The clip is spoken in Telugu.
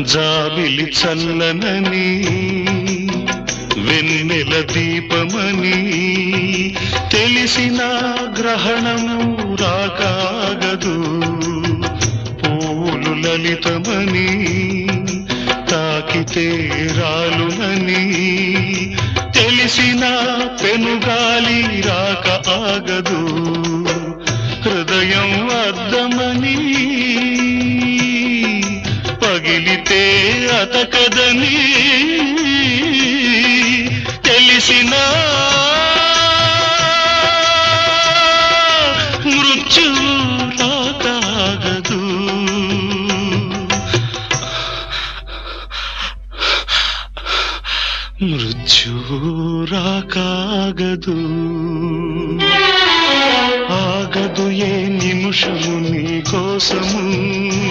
జాబిలి చల్లనని వెన్నెల దీపమని తెలిసిన గ్రహణము రాకాగదు. పూలు లలితమని తాకితే రాలునని తెలిసిన పెనుగాలి రాక ఆగదు. హృదయం అద్దమని పగిలితే అతకదని తెలిసిన మృత్యు రాకాగదు మృత్యు రాకాగదు ఆగదు ఏ నిమిషము నీ కోసము.